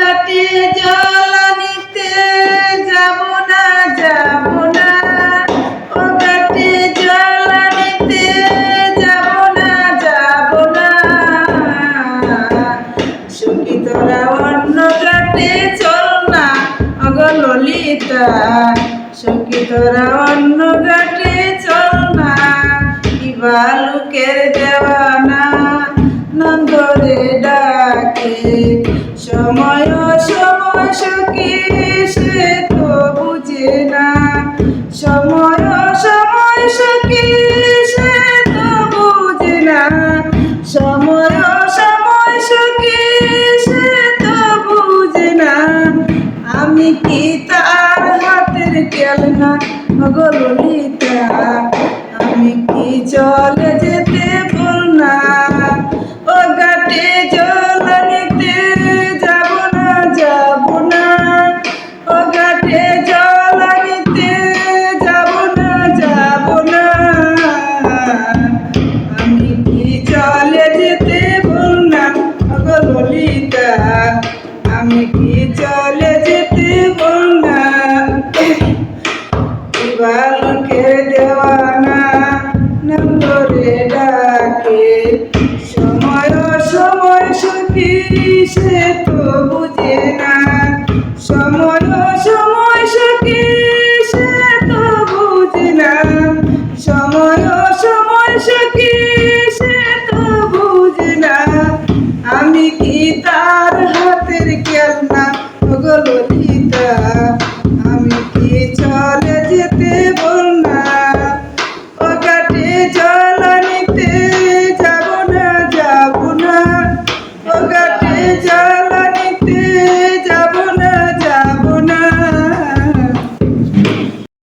ঘাটে জল নিতে যাব না যাব না। জল যাব না যাব না। তোরা অন্য ঘাটে চল না কি বালুকের দেওয়ানা আমি কি তার হাতের খেলনা গো ললিতা, আমি কি চলে যেতে বল না? ও ঘাটে জল নিতে যাব না যাব না। ও ঘাটে জল নিতে যাব না যাব না। আমি কি চলে যেতে বল না? গো ললিতা, আমি কি চলে সে তো বুঝে না। সময় সময় সখী না। সময় সময় সখী, সে বুঝে না। আমি কি তার হাতের খেলনা? ওগুলো Ninja.